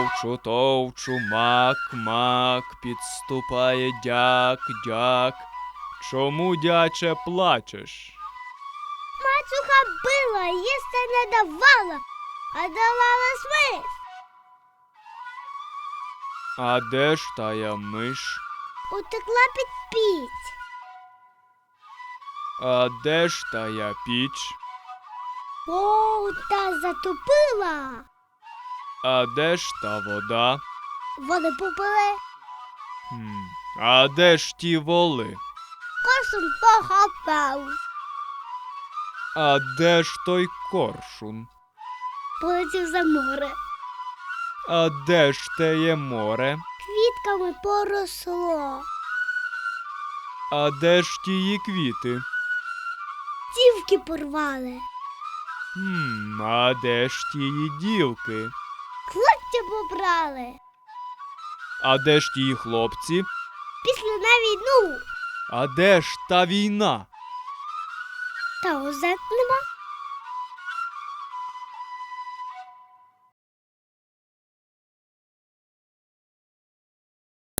Товчу, товчу, мак, мак, підступає дяк, дяк. Чому, дяче, плачеш? Мачуха била, їсти не давала, а давала смис. А де ж тая миш? Утекла під піч. А де ж тая піч? О, та затопила. А де ж та вода? Вони попили, Хм. А де ж ті воли? косом похопав. А де ж той коршун? Полетів за море. А де ж теє море? Квітками поросло. А де ж тії квіти? Дівки порвали. Хм, а де ж тії дівки? Хлопці побрали. А де ж тії хлопці? Після на війну. А де ж та війна? Та озек нема.